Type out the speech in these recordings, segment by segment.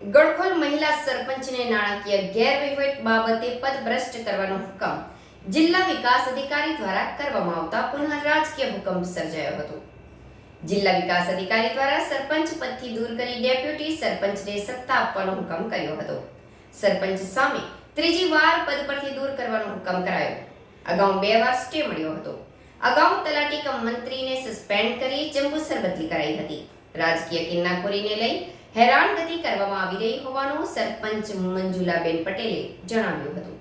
ગડખોલ મહિલા સરપંચને નાણાકીય ગેરવહીવટ બાબતે પદભ્રષ્ટ કરવાનો હુકમ. જિલ્લા વિકાસ અધિકારી દ્વારા કરવામાં આવતા પુનઃ રાજકીય ભૂકંપ સર્જાયો હતો. જિલ્લા વિકાસ અધિકારી દ્વારા સરપંચ પદથી દૂર કરી ડેપ્યુટી સરપંચને સત્તા આપવાનો હુકમ કર્યો હતો. સરપંચ સામે ત્રીજી વાર પદ પરથી દૂર કરવાનો હુકમ કરાયો. અગાઉ બે વાર સ્ટે મળ્યો હતો. અગાઉ તલાટી કમ મંત્રીને સસ્પેન્ડ કરી જંબુસર બદલી કરાઈ હતી. રાજકીય કિન્નાખોરીને લઈ હેરાનગતિ કરવામાં આવી રહી હોવાનું સરપંચ મંજુલાબેન પટેલે જણાવ્યું હતું.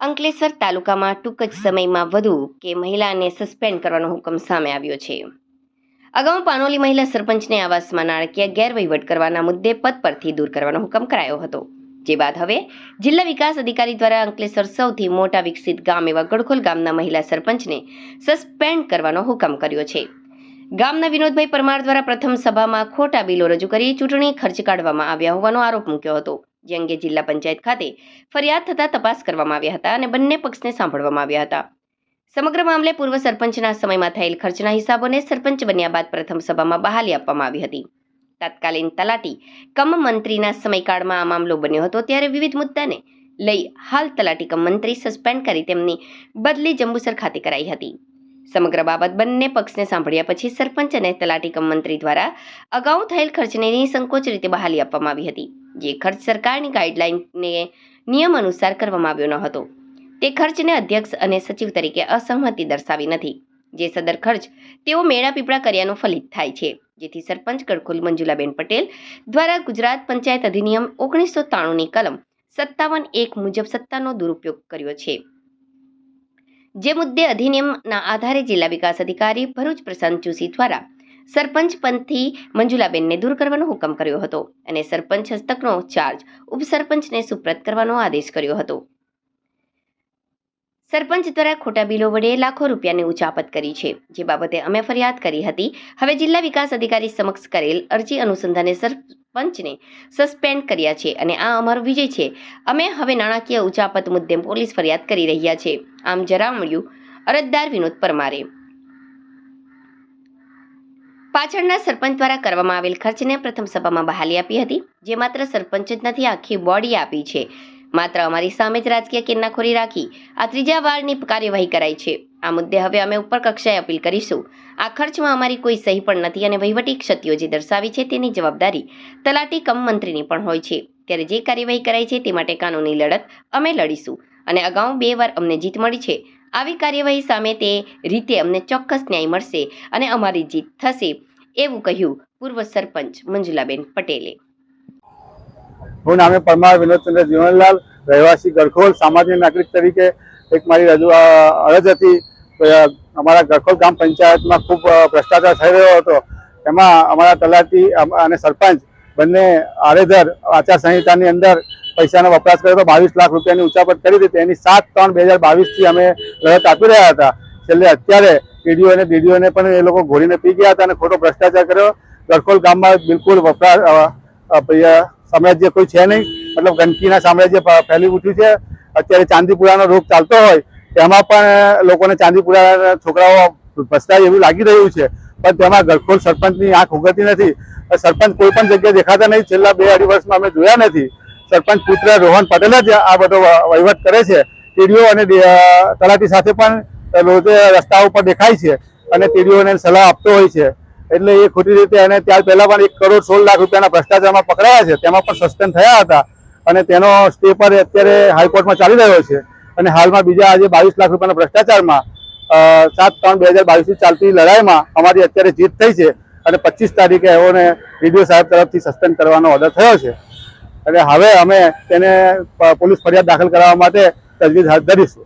અંકલેશ્વર તાલુકામાં ટૂંક જ સમયમાં વધુ કે મહિલાને સસ્પેન્ડ કરવાનો હુકમ સામે આવ્યો છે. અગાઉ પાનોલી મહિલા સરપંચને આવાસમાં નાણાકીય ગેરવહીવટ કરવાના મુદ્દે પદ પરથી દૂર કરવાનો હુકમ કરાયો હતો. જે બાદ હવે જિલ્લા વિકાસ અધિકારી દ્વારા અંકલેશ્વર સૌથી મોટા વિકસિત ગામ એવા ગડખોલ ગામના મહિલા સરપંચને સસ્પેન્ડ કરવાનો હુકમ કર્યો છે. ગામના વિનોદભાઈ પરમાર દ્વારા પ્રથમ સભામાં ખોટા બિલો રજૂ કરી ચૂંટણી ખર્ચ કાઢવામાં આવ્યા હોવાનો આરોપ મૂક્યો હતો. જે અંગે જિલ્લા પંચાયત ખાતે ફરિયાદ થતા તપાસ કરવામાં આવ્યા હતા અને બંને પક્ષને સાંભળવામાં આવ્યા હતા. સમગ્ર મામલે પૂર્વ સરપંચના સમયમાં થયેલ ખર્ચના હિસાબોને સરપંચ બન્યા બાદ પ્રથમ સભામાં બહાલી આપવામાં આવી હતી. તાત્કાલીન તલાટી કમ મંત્રીના સમયકાળમાં આ મામલો બન્યો હતો ત્યારે વિવિધ મુદ્દાને લઈ હાલ તલાટી કમ મંત્રી સસ્પેન્ડ કરી તેમની બદલી જંબુસર ખાતે કરાઈ હતી. સમગ્ર બાબત બંને પક્ષને સાંભળ્યા પછી સરપંચ અને તલાટી કમ મંત્રી દ્વારા અગાઉ થયેલ ખર્ચને નિસંકોચ રીતે બહાલી આપવામાં આવી હતી. જે ખર્ચ સરકારની ગાઈડલાઈનને નિયમ અનુસાર કરવામાં આવ્યો ન હતો. તે ખર્ચને અધ્યક્ષ અને સચિવ તરીકે અસહમતિ દર્શાવી નથી. જે સદર ખર્ચ તેઓ મેળા પીપળા કર્યાનું ફલિત થાય છે. જેથી સરપંચ ગડખોલ મંજુલાબેન પટેલ દ્વારા ગુજરાત પંચાયત અધિનિયમ ઓગણીસો ત્રાણુંની કલમ સત્તાવન એક મુજબ સત્તાનો દુરુપયોગ કર્યો છે. જે મુદ્દે અધિનિયમના આધારે જિલ્લા વિકાસ અધિકારી ભરૂચ પ્રશાંત જોશી દ્વારા સરપંચ પંથથી મંજુલાબેનને દૂર કરવાનો હુકમ કર્યો હતો અને સરપંચ હસ્તકનો ચાર્જ ઉપસરપંચને સુપ્રત કરવાનો આદેશ કર્યો હતો. સરપંચ દ્વારા ખોટા બિલો વડે લાખો રૂપિયાની ઉચાપત કરી છે. જે બાબતે અમે ફરિયાદ કરી હતી. હવે જિલ્લા વિકાસ અધિકારી સમક્ષ કરેલ અરજી અનુસંધાને સરપંચને સસ્પેન્ડ કર્યા છે અને આ અમારો વિજય છે. અમે હવે નાણાકીય ઉચાપત મુદ્દે પોલીસ ફરિયાદ કરી રહ્યા છે. આમ જરા મળ્યું, અરજદાર વિનોદ પરમારે. પાછળના સરપંચ દ્વારા કરવામાં આવેલ ખર્ચને પ્રથમ સભામાં બહાલી આપી હતી. જે માત્ર સરપંચ જ નથી, આખી બોડી આપી છે. માત્ર અમારી સામે જ રાજકીય કિન્નાખોરી રાખી આ ત્રીજા વારની કાર્યવાહી કરાઈ છે. આ મુદ્દે હવે અમે ઉપર કક્ષાએ અપીલ કરીશું. આ ખર્ચમાં અમારી કોઈ સહી પણ નથી અને વહીવટી ક્ષતિઓ જે દર્શાવી છે તેની જવાબદારી તલાટી કમ મંત્રીની પણ હોય છે. ત્યારે જે કાર્યવાહી કરાઈ છે તે માટે કાનૂની લડત અમે લડીશું અને અગાઉ બે વાર અમને જીત મળી છે. આવી કાર્યવાહી સામે તે રીતે અમને ચોક્કસ ન્યાય મળશે અને અમારી જીત થશે એવું કહ્યું પૂર્વ સરપંચ મંજુલાબેન પટેલે. હું નામે પરમાર વિનોદચંદ્ર જીવનલાલ, રહેવાસી ગરખોલ સામાજિક નાગરિક તરીકે એક મારી રજૂ અરજ હતી. અમારા ગરખોલ ગ્રામ પંચાયતમાં ખૂબ ભ્રષ્ટાચાર થઈ રહ્યો હતો. એમાં અમારા તલાટી અને સરપંચ બંને આડેધર આચારસંહિતાની અંદર પૈસાનો વપરાશ કર્યો હતો. બાવીસ લાખ રૂપિયાની ઉચાપત કરી હતી. તેની સાત ત્રણ બે હજાર બાવીસથી અમે લડત આપી રહ્યા હતા. છેલ્લે અત્યારે પીડીઓ અને બીડીઓને પણ એ લોકો ઘોડીને પી ગયા હતા અને ખોટો ભ્રષ્ટાચાર કર્યો. ગરખોલ ગામમાં બિલકુલ વપરાશ સામ્રાજ્ય કોઈ છે નહીં. મતલબ ગંદકીના સામ્રાજ્ય ફેલી ઉઠ્યું છે. અત્યારે ચાંદીપુરાનો રોગ ચાલતો હોય, તેમાં પણ લોકોને ચાંદીપુરા છોકરાઓ ભસતા એવું લાગી રહ્યું છે. પણ તેમાં ગરખોલ સરપંચની આંખ ઉગતી નથી. સરપંચ કોઈ પણ જગ્યાએ દેખાતા નહીં. છેલ્લા બે અઢી વર્ષમાં અમે જોયા નથી. સરપંચ પુત્ર રોહન પટેલ જ આ બધો વહીવટ કરે છે. ટીડીઓ અને તલાટી સાથે પણ રોજે રસ્તા ઉપર દેખાય છે અને ટીડીઓને સલાહ આપતો હોય છે. એટલે એ ખોટી રીતે અને ત્યાર પહેલા પણ એક કરોડ સોળ લાખ રૂપિયાના ભ્રષ્ટાચારમાં પકડાયા છે, તેમાં પણ સસ્પેન્ડ થયા હતા. અને તેનો સ્ટે પર અત્યારે હાઈકોર્ટમાં ચાલી રહ્યો છે. અને હાલમાં બીજા આજે બાવીસ લાખ રૂપિયાના ભ્રષ્ટાચારમાં સાત ત્રણ બે હજાર બાવીસથી ચાલતી લડાઈમાં અમારી અત્યારે જીત થઈ છે અને પચીસ તારીખે એઓને ડીડીઓ સાહેબ તરફથી સસ્પેન્ડ કરવાનો ઓર્ડર થયો છે. અને હવે અમે તેને પોલીસ ફરિયાદ દાખલ કરાવવા માટે તજવીજ હાથ ધરીશું.